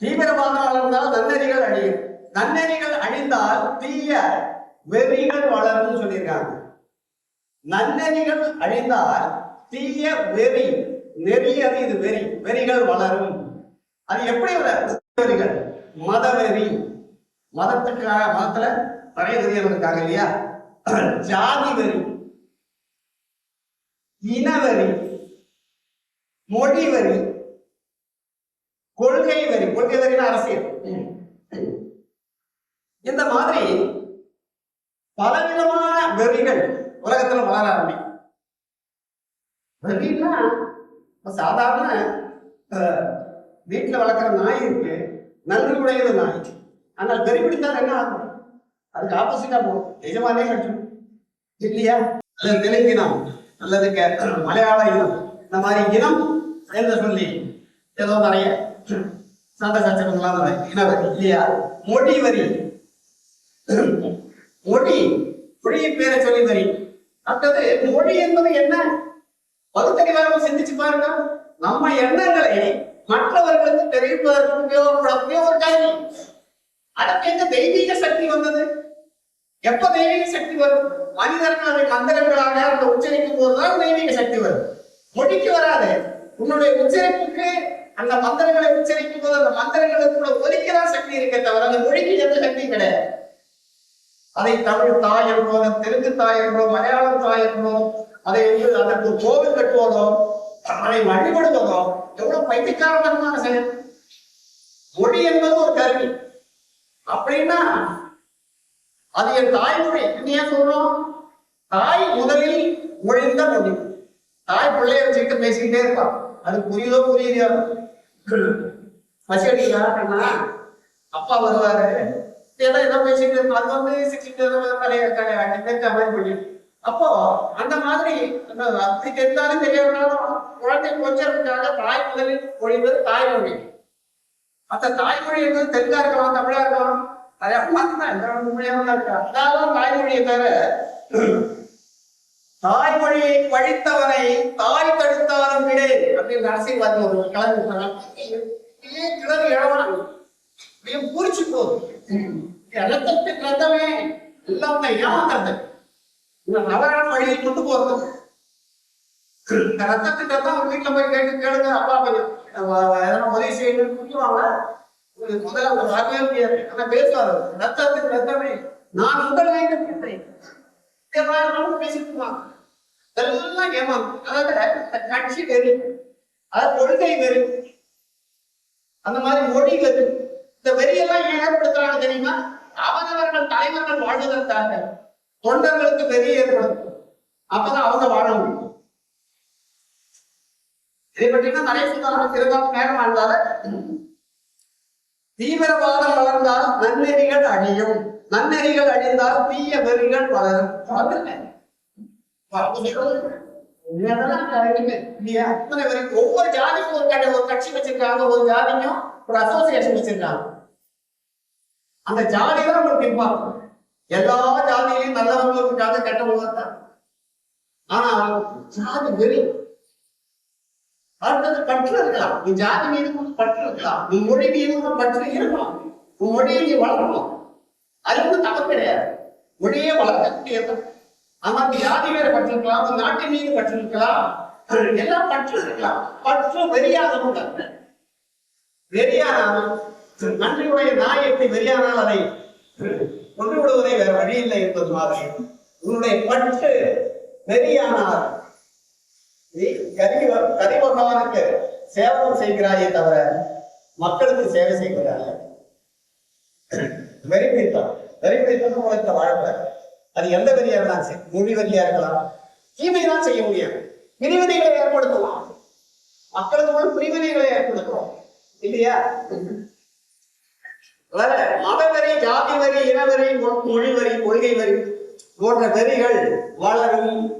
தீவிரவாதம் வளர்ந்தால் நன்னெறிகள் அழியும் நன்னெறிகள் அழிந்தால் தீய வெறிகள் வளரும் சொல்லியிருக்காங்க. நன்னெறிகள் அழிந்தால் தீய வெறி நெறி அது இது வெறி வெறிகள் வளரும். அது எப்படி வளரும்? மத மதவெறி மதத்துக்காக மதத்துல நிறைய வெறிகள் இருக்காங்க இல்லையா? ஜாதி வெறி இனவெறி மொழி வரி கொள்கை அரசியல். இந்த மாதிரி பலவிதமான வெறிகள் உலகத்துல வளர ஆரம்பிக்கும் வெறின்னா சாதாரண வீட்டுல வளர்க்குற நாய் இருக்கு நன்றி உடையது நாய். ஆனால் வெறி பிடித்தால் என்ன ஆகும்? அதுக்கு ஆப்போசிட்டா போகும். நிஜமானே கட்டும் இல்லையா? அல்லது தெலுங்கினம் அல்லது மலையாள இனம். இந்த மாதிரி இனம் என்று சொல்லி ஏதோ நிறைய சண்டை சச்சரவுலாம் இன வரி இல்லையா? மொழி வரி. மொழி. மொழியின் பேரை சொல்லி வரி. அடுத்தது மொழி என்பது என்ன? பகுத்தறிவாக சிந்திச்சு பாருங்க. நம்ம எண்ணங்களை மற்றவர்களுக்கு தெரிவிப்பதற்கு உபயோகப்படக்கூடிய ஒரு காரியம் அதற்கு எங்க தெய்வீக சக்தி வந்தது? எப்ப தெய்வீக சக்தி வரும்? மனிதர்கள் அதை மந்திரங்களாக அந்த உச்சரிக்கும் போதுதான் தெய்வீக சக்தி வரும். மொழிக்கு வராது. உன்னுடைய உச்சரிப்புக்கு அந்த மந்திரங்களை உச்சரிக்கும் போது அந்த மந்திரங்களுக்குள்ள கூட ஒலிக்கதான் சக்தி இருக்கே தவிர அந்த மொழிக்கு எந்த சக்தி கிடையாது. அதை தமிழ் தாய் என்றோ தெலுங்கு தாய் என்றோ மலையாளம் தாய் என்றோ அதை வந்து அதற்கு கோவில் கட்டுவதோ அதை வழிபடுவதோ எவ்வளவு பைத்தியக்காரமான செயல். மொழி என்பது ஒரு கருவி. அப்படின்னா அது என் தாய்மொழி நீ ஏன் சொல்றோம்? தாய் முதலில் மொழிந்த மொழி. தாய் பிள்ளைய வச்சுக்கிட்டு பேசிக்கிட்டே இருப்பான். அது புரியுதோ புரியுதோ பசி அடிக்கிறா அப்பா வருவாரு. ஏதோ ஏதோ பேசிட்டு இருப்போம் அது வந்து சிக்கிட்டு தலைய மாதிரி பண்ணி. அப்போ அந்த மாதிரி அப்படி தெரிந்தாலும் தெரியாதனாலும் குழந்தை கொஞ்சத்துக்காக தாய் முதலில் மொழிவது தாய்மொழி. அந்த தாய்மொழி என்பது தெலுங்கா இருக்கலாம் தமிழா இருக்கலாம். அது அம்மா தான். எந்த மொழியாக இருக்கா அதாவது தாய்மொழியை தவிர தாய்மொழியை பழித்தவனை தாய் தடுத்தாலும் விடே. அப்படின்னு அரசியல்வாதி ஒரு கலந்து கிளம்பி இழவான் அப்படியே பூரிச்சு போகுது ரத்தத்துக்கு ரத்தமே எல்லாம் ஏமாந்தது இந்த நவரான வழியை கொண்டு போறது. இந்த ரத்தத்துக்கு ரத்தம் அவங்க வீட்டுல போய் கேட்டு கேளுங்க அப்பா கொஞ்சம் அஹ் எதனா உதவி செய்யணும்னு சொல்லுவாங்க முதல்ல அவங்க வரவே முடியாது ஆனா பேசுவாரு. ரத்தத்துக்கு ரத்தமே. நான் உங்கள் வேண்டும் எவ்வளவு பேசிட்டு இருப்பாங்க இதெல்லாம் ஏமாந்து அதாவது கட்சி வெறு. அதாவது கொள்கை வெறு. அந்த மாதிரி மொழி வெறு இந்த வெறியெல்லாம் ஏன் ஏற்படுத்துறாங்க தெரியுமா? அவரவர்கள் தலைவர்கள் வாழ்வதற்காக தொண்டர்களுக்கு வெறி ஏற்படும் அப்பதான் அவங்க வாழ முடியும். இதை பற்றினா நிறைய சொல்லுவாங்க சிறுகாலம் நேரம் வாழ்ந்தால தீவிரவாதம் வளர்ந்தால் நன்னெறிகள் அழியும். நன்னெறிகள் அழிந்தால் தீய வெறிகள் வளரும். அத்தனை வரைக்கும் ஒவ்வொரு ஜாதிக்கும் ஒரு கடை ஒரு கட்சி வச்சிருக்காங்க ஒரு ஜாதிக்கும் ஒரு அசோசியேஷன் வச்சிருக்காங்க. அந்த ஜாதி தான் உங்களுக்கு இம்பார்ட்டன் எல்லா ஜாதியிலையும் நல்லவங்க இருக்காங்க கெட்டவங்க தான் ஆனா ஜாதி வெறி. அடுத்தது பற்று இருக்கலாம். நீ ஜாதி மீது பற்று இருக்கலாம். நீ மொழி மீது பற்று இருக்கலாம். உன் மொழியை நீ வளர்க்கணும். அது ஒன்றும் தப்பு கிடையாது. மொழியே வளர்க்கக்கூடிய ஆனா ஜாதி வேற பற்று நாட்டு நாட்டின் மீது கற்றுருக்கலாம் எல்லாம் பற்று இருக்கலாம் பற்று வெறியாகவும் தப்பு வெறியானாலும் நன்றியுடைய நாய் எப்படி வெறியானால் அதை கொண்டு விடுவதை வேற வழி இல்லை என்பது மாதிரி. உன்னுடைய பற்று வெறியானால். நீ கரி கரி பகவானுக்கு சேவகம் செய்கிறாயே தவிர மக்களுக்கு சேவை செய்கிறார்கள் வெறி பிடித்தான் வெறி பிடித்தம் உலகத்தை வாழ்ப்ப அது எந்த வெறியா இருந்தாலும் சரி. மொழி வரியா இருக்கலாம். தீமை தான் செய்ய முடியாது. பிரிவினைகளை ஏற்படுத்தலாம். மக்களுக்கு பிரிவினைகளை ஏற்படுத்துறோம். இல்லையா? வேற மதவெறி ஜாதி வரி இனவரி மொழி வரி கொள்கை வரி போன்ற வெறிகள் வளரும்.